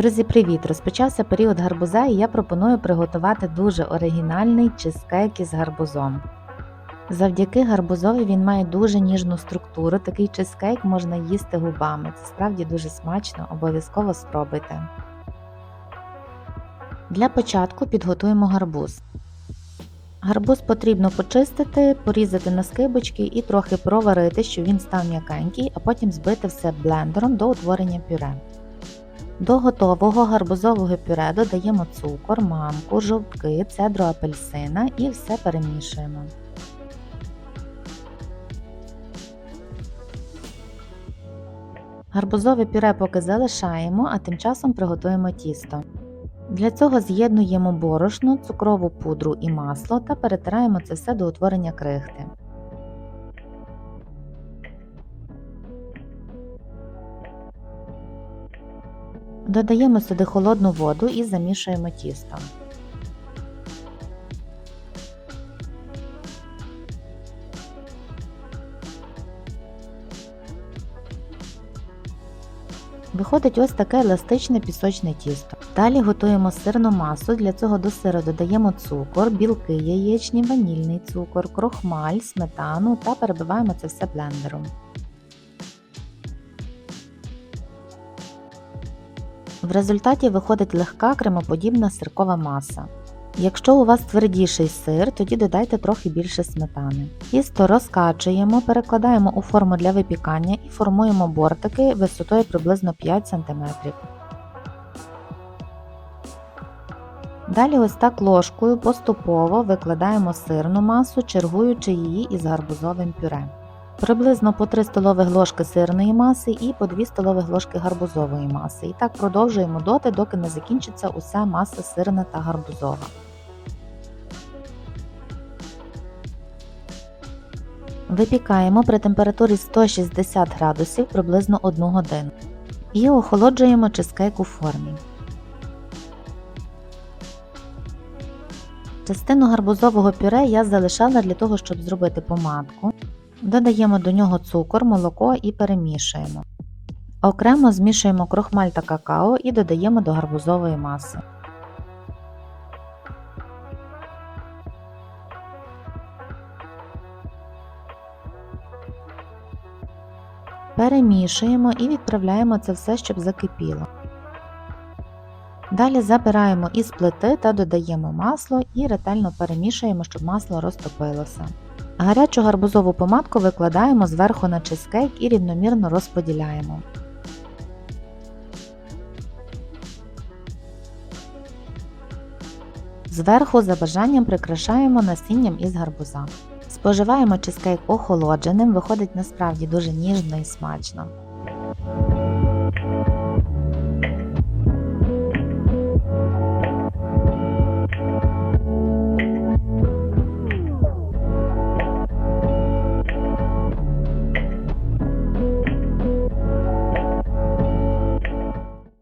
Друзі, привіт! Розпочався період гарбуза і я пропоную приготувати дуже оригінальний чизкейк із гарбузом. Завдяки гарбузові він має дуже ніжну структуру, такий чизкейк можна їсти губами. Це справді дуже смачно, обов'язково спробуйте. Для початку підготуємо гарбуз. Гарбуз потрібно почистити, порізати на скибочки і трохи проварити, щоб він став м'якенький, а потім збити все блендером до утворення пюре. До готового гарбузового пюре додаємо цукор, мамку, жовтки, цедру апельсина і все перемішуємо. Гарбузове пюре поки залишаємо, а тим часом приготуємо тісто. Для цього з'єднуємо борошно, цукрову пудру і масло та перетираємо це все до утворення крихти. Додаємо сюди холодну воду і замішуємо тісто. Виходить ось таке еластичне пісочне тісто. Далі готуємо сирну масу. Для цього до сиру додаємо цукор, білки яєчні, ванільний цукор, крохмаль, сметану та перебиваємо це все блендером. В результаті виходить легка кремоподібна сиркова маса. Якщо у вас твердіший сир, тоді додайте трохи більше сметани. Тісто розкачуємо, перекладаємо у форму для випікання і формуємо бортики висотою приблизно 5 см. Далі ось так ложкою поступово викладаємо сирну масу, чергуючи її із гарбузовим пюре. Приблизно по 3 столових ложки сирної маси і по 2 столових ложки гарбузової маси. І так продовжуємо доти, доки не закінчиться уся маса сирна та гарбузова. Випікаємо при температурі 160 градусів приблизно 1 годину. І охолоджуємо чизкейк у формі. Частину гарбузового пюре я залишала для того, щоб зробити помадку. Додаємо до нього цукор, молоко і перемішуємо. Окремо змішуємо крохмаль та какао і додаємо до гарбузової маси. Перемішуємо і відправляємо це все, щоб закипіло. Далі забираємо із плити та додаємо масло і ретельно перемішуємо, щоб масло розтопилося. Гарячу гарбузову помадку викладаємо зверху на чизкейк і рівномірно розподіляємо. Зверху за бажанням прикрашаємо насінням із гарбуза. Споживаємо чизкейк охолодженим, виходить насправді дуже ніжно і смачно.